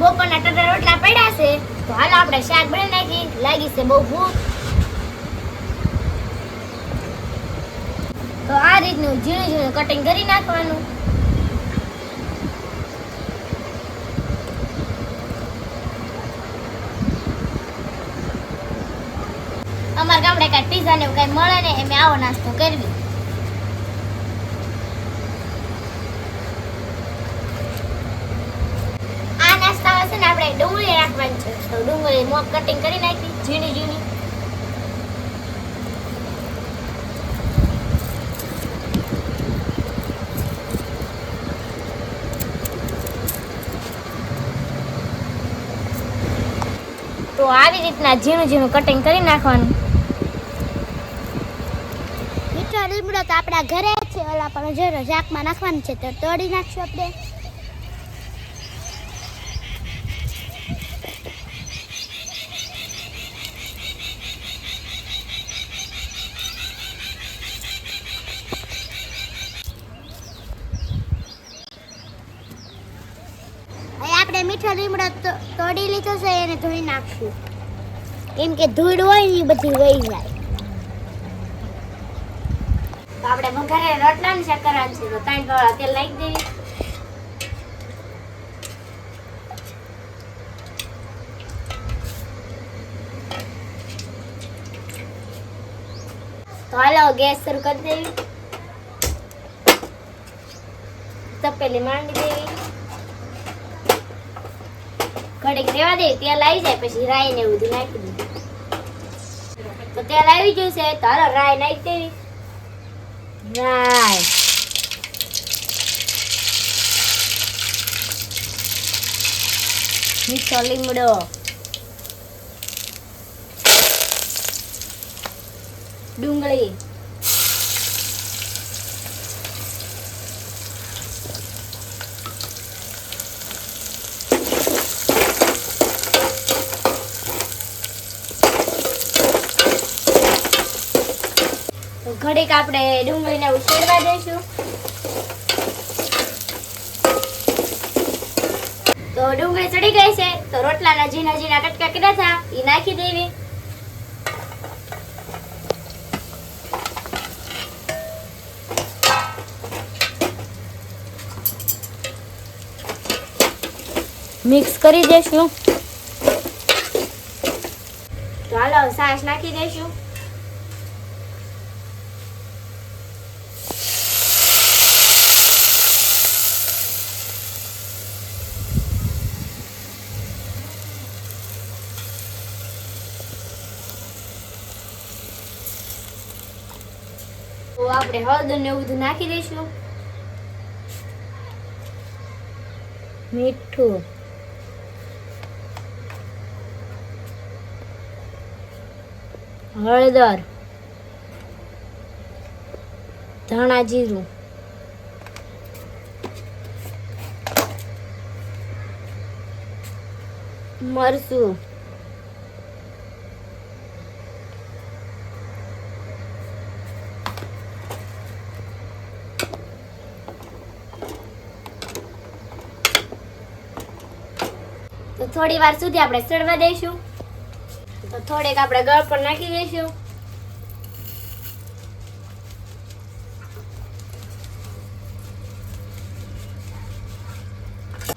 બપોરના ટટા રોટલા પડ્યા છે, તો હાલ આપણે શાક બની નાખી લાગી છે બહુ ભૂખ. તો આ રીતનું ઝીણું ઝીણું કટિંગ કરી નાખવાનું. અમારા ગામડે કાંઈ પીઝા ને એવું કાંઈ મળે ને એમ આવો નાસ્તો કરવી આ નાસ્તામાં છે ને આપણે ડુંગળી નાખવાની છે. તો ડુંગળી મોક કટિંગ કરી નાખી, ઝીણી ઝીણી. તો આવી રીતના ઝીણું ઝીણું કટિંગ કરી નાખવાનું. મીઠો લીમડો તો આપણા ઘરે છે, ઓલા પણ જરો શાકમાં નાખવાનું છે, તો તોડી નાખશું આપણે. આપણે મીઠા લીમડા તોડી લીધો છે, એને ધોઈ નાખશું. કેમ કે ધૂળ હોય ને બધી વહી જાય. તો આપણે વઘારે રોટલા ને શાક કરવાનું છે, તો કાંઈ વાળા તેલ નાખી દેવી. તો હાલો, ગેસ શરૂ કરી દેવી. તપેલી માંડી દેવી. ઘડીક રેવા દે તેલ આવી જાય, પછી રાઈ ને બધું નાખી દીધું તો તેલ આવી ગયું છે તો હાલો રાઈ નાખી દેવી. રાઈ. મીઠો લીમડો. ડુંગળી. તો ઘડીક આપણે ડુંગળીને ઉછેરવા દઈશું તો ડુંગળી ચડી ગઈ છે, તો રોટલાના ઝીણા ઝીણા કટકા કર્યા હતા એ નાખી દેવી. મિક્સ કરી દેશું. તો હાલો સાસ નાખી દઈશું તો આપણે હળદર ને એવું બધું નાખી દઈશું. મીઠું. હળદર. ધાણા જીરું. મરચું. તો થોડી વાર સુધી આપણે સડવા દઈશું. તો થોડીક આપણે ગળ પર નાખી દઈશું.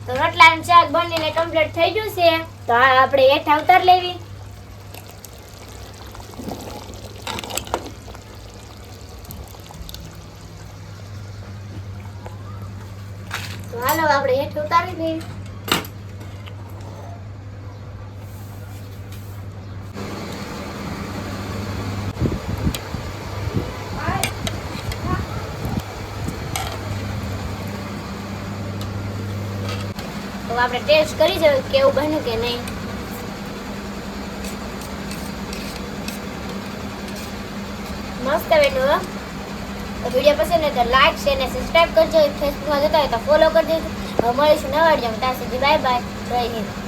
તો રોટલાનું શાક બનીને કમ્પ્લીટ થઈ ગયું છે. તો આપણે હેઠા ઉતાર લેવી. તો હાલો આપણે હેઠ ઉતારી દઈએ. આપણે ટેસ્ટ કરી જોઈએ કેવું બન્યું કે નહીં. મસ્ત બેઠું. તો વીડિયો પસંદ હોય તો લાઈક શેર ને સબસ્ક્રાઈબ કરજો. ફેસબુકમાં જતા હોય તો ફોલો કરી દેજો હવે મળીશું નવા વીડિયો ત્યાં સુધી બાય બાય જય હિન્દ.